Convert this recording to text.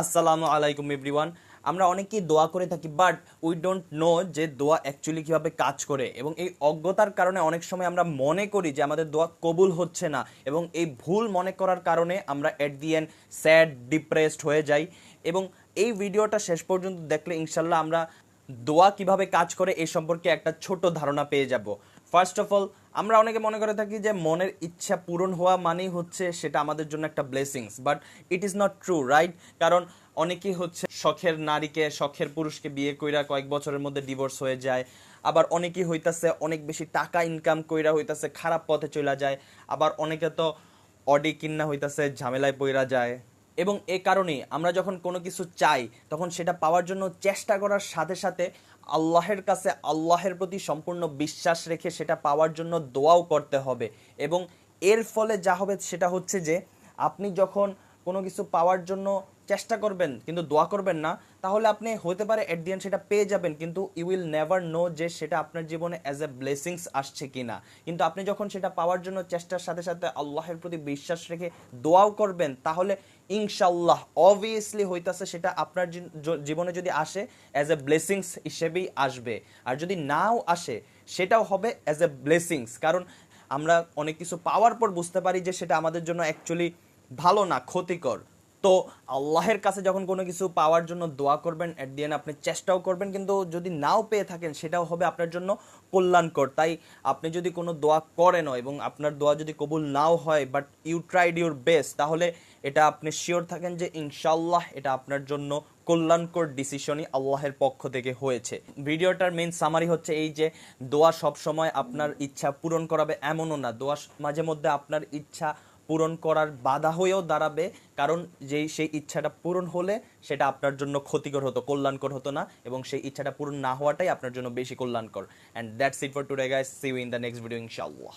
আসসালামু আলাইকুম এভরিওয়ান আমরা অনেকেই দোয়া করে থাকি বাট উই ডোন্ট নো যে দোয়া অ্যাকচুয়ালি কীভাবে কাজ করে। এবং এই অজ্ঞতার কারণে অনেক সময় আমরা মনে করি যে আমাদের দোয়া কবুল হচ্ছে না, এবং এই ভুল মনে করার কারণে আমরা at the end sad depressed হয়ে যাই। এবং এই ভিডিওটা শেষ পর্যন্ত দেখলে ইনশাল্লাহ আমরা দোয়া কীভাবে কাজ করে এই সম্পর্কে একটা ছোট ধারণা পেয়ে যাব। ফার্স্ট অফ অল আমরা অনেকে মনে করে থাকি যে মনের ইচ্ছা পূরণ হওয়া মানেই হচ্ছে সেটা আমাদের জন্য একটা blessings but it is not true right কারণ অনেকেই হচ্ছে শখের নারীকে, শখের পুরুষকে বিয়ে কইরা কয়েক বছরের মধ্যে ডিভোর্স হয়ে যায়। আবার অনেকেই হইতাছে অনেক বেশি টাকা ইনকাম কইরা হইতাছে, খারাপ পথে চলে যায়। আবার অনেকে তো অডি কিন্না হইতাছে, ঝামেলায় পইরা যায়। এবং এ কারণে আমরা যখন কোনো কিছু চাই, তখন সেটা পাওয়ার জন্য চেষ্টা করার সাথে সাথে আল্লাহের কাছে আল্লাহের প্রতি সম্পূর্ণ বিশ্বাস রেখে সেটা পাওয়ার জন্য দোয়াও করতে হবে। এবং এর ফলে যা হবে সেটা হচ্ছে যে, আপনি যখন কোনো কিছু পাওয়ার জন্য চেষ্টা করবেন, কিন্তু দোয়া করবেন না, তাহলে আপনি হতে পারে এট দি এন্ড সেটা পেয়ে যাবেন, কিন্তু ইউ উইল নেভার নো যে সেটা আপনার জীবনে অ্যাজ এ ব্লেসিংস আসছে কিনা। কিন্তু আপনি যখন সেটা পাওয়ার জন্য চেষ্টার সাথে সাথে আল্লাহের প্রতি বিশ্বাস রেখে দোয়াও করবেন, তাহলে ইনশাল্লাহ অবভিয়াসলি হইতাছে সেটা আপনার জীবনে যদি আসে অ্যাজ এ ব্লেসিংস হিসেবেই আসবে। আর যদি নাও আসে, সেটাও হবে অ্যাজ এ ব্লেসিংস কারণ আমরা অনেক কিছু পাওয়ার পর বুঝতে পারি যে সেটা আমাদের জন্য অ্যাকচুয়ালি ভালো না, ক্ষতিকর। তো আল্লাহের কাছে যখন কোনো কিছু পাওয়ার জন্য দোয়া করবেন এট দি এন্ড আপনি চেষ্টাও করবেন, কিন্তু যদি নাও পেয়ে থাকেন, সেটাও হবে আপনার জন্য কল্যাণকর। তাই আপনি যদি কোনো দোয়া করেনও এবং আপনার দোয়া যদি কবুল নাও হয় but you tried your best তাহলে এটা আপনি শিওর থাকেন যে ইনশাল্লাহ এটা আপনার জন্য কল্যাণকর ডিসিশনই আল্লাহের পক্ষ থেকে হয়েছে। ভিডিওটার মেন সামারি হচ্ছে এই যে দোয়া সব সময় আপনার ইচ্ছা পূরণ করাবে এমনও না। দোয়া মাঝে মধ্যে আপনার ইচ্ছা পূরণ করার বাধা হয়েও দাঁড়াবে, কারণ যেই, সেই ইচ্ছাটা পূরণ হলে সেটা আপনার জন্য ক্ষতিকর হতো, কল্যাণকর হতো না, এবং সেই ইচ্ছাটা পূরণ না হওয়াটাই আপনার জন্য বেশি কল্যাণকর। And that's it for today guys see you in the next video ইনশাআল্লাহ।